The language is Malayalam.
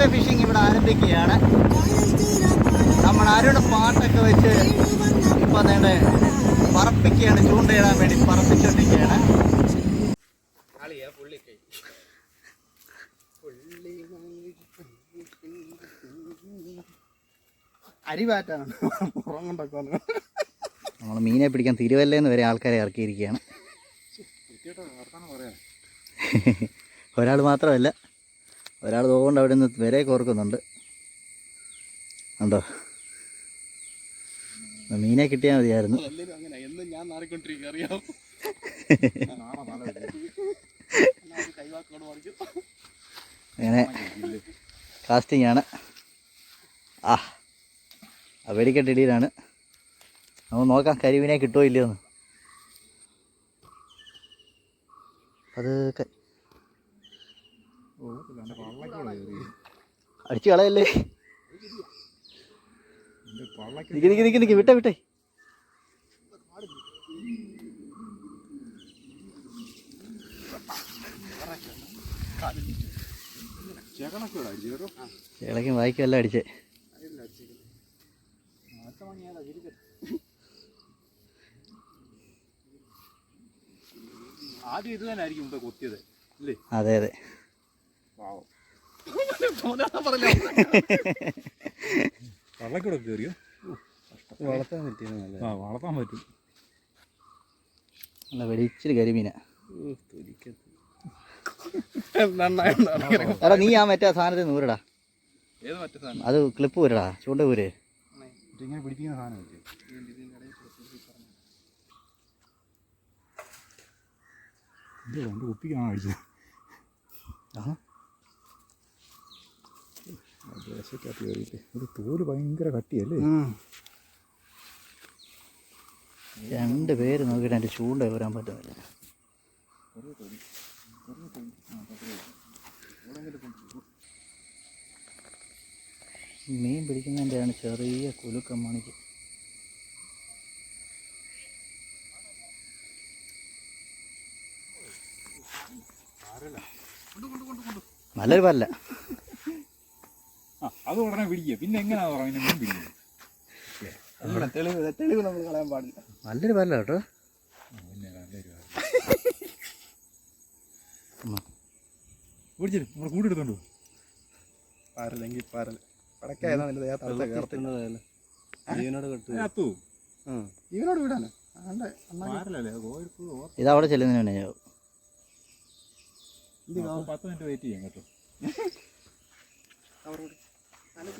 ഇന്നത്തെ ഫിഷിംഗ് ഇവിടെ ആരംഭിക്കുകയാണ്. നമ്മൾ ആരുടെ പാട്ടൊക്കെ വെച്ച് ഇപ്പൊ നേടെ പറപ്പിക്കുകയാണ് ചൂണ്ടയിടാൻ വേണ്ടി പറപ്പിച്ചോണ്ടിരിക്കുകയാണ്. അരി പാറ്റാണ് പുറം കൊണ്ടൊക്കെ നമ്മൾ മീനെ പിടിക്കാൻ തിരുവല്ലേന്ന് വരെ ആൾക്കാരെ ഇറക്കിയിരിക്കുകയാണ്. ഒരാൾ മാത്രമല്ല. ഒരാൾ തോകൊണ്ട് അവിടെ നിന്ന് വരെ കോർക്കുന്നുണ്ട്. ഉണ്ടോ? മീനെ കിട്ടിയാൽ മതിയായിരുന്നു. അങ്ങനെ? കാസ്റ്റിംഗ് ആണ്. ആ ആ വെടിക്കെട്ട് ഇടിയിലാണ് നമുക്ക് നോക്കാം കരിമീനെ കിട്ടുമോ ഇല്ലയോ എന്ന് അടിച്ചു കളയല്ലേ? നിക്ക് വിട്ടേ നിക്ക് നിക്ക് വിട്ടെ വിട്ടെ. ചേളക്കും വായിക്കും എല്ലാം അടിച്ചേ. ആദ്യം ഇത് തന്നെ ആയിരിക്കും മുമ്പേ കൊത്തിയത് അല്ലേ അതെ അതെ. വള്ളക്കൂടെ കയറിയോ? വളർത്താൻ പറ്റിയത് നല്ല ആ വളർത്താൻ പറ്റും. നല്ല വെടിച്ചിരി കരിമീന. എടാ നീ ആ മറ്റേ സാധനത്തിൽ നൂരടാ ഏത് മറ്റേ സാധനം? അത് ക്ലിപ്പ് വരടാ ചൂണ്ട ഊര്. ഇങ്ങനെ പിടിപ്പിക്കുന്ന സാധനം ഇത് രണ്ട് കുപ്പിക്കാണ് അടിച്ചത്? ആഹാ. ദേശക്കകത്ത് കയറിയിട്ട് ഇത് തോൽ ഭയങ്കര കട്ടിയല്ലേ? രണ്ട് പേര് നോക്കിയിട്ട് എന്റെ ചൂണ്ട വരാൻ പറ്റുന്നില്ല. മീൻ പിടിക്കുന്നതിന്റെയാണ് ചെറിയ കുലുക്കം മണിക്ക്. നല്ലൊരു പല്ല. ആ അത് ഉടനെ പിടിക്കുക പിന്നെ എങ്ങനെയാ പറയുന്നത് പിടിക്കുക പിടിക്കുന്നത് നമ്മുടെ തെളിവ് തെളിവ് നമ്മൾ കളയാൻ പാടില്ല. നല്ലൊരു പല്ല കേട്ടോ. പിന്നെ നല്ലൊരു ഓടിച്ചിട്ട് നമ്മൾ കൂടെടുത്തോണ്ടോ പാരലെങ്കിൽ പാരൽ. പടക്കായതാ നിന്റെ ദേഹത്ത് ജീവനോട് കെട്ടു. അത്തു ജീവനോട് വിടാനോ? ആണ്ടെ അണ്ണാ മാറില്ലല്ലേ കോഴിപ്പ് ഇത് അവിടെ ചെല്ലുന്നതിന് തന്നെ ഞാൻ പത്ത് മിനിറ്റ് വെയിറ്റ് ചെയ്യാം കേട്ടോ. അവരോട് Ano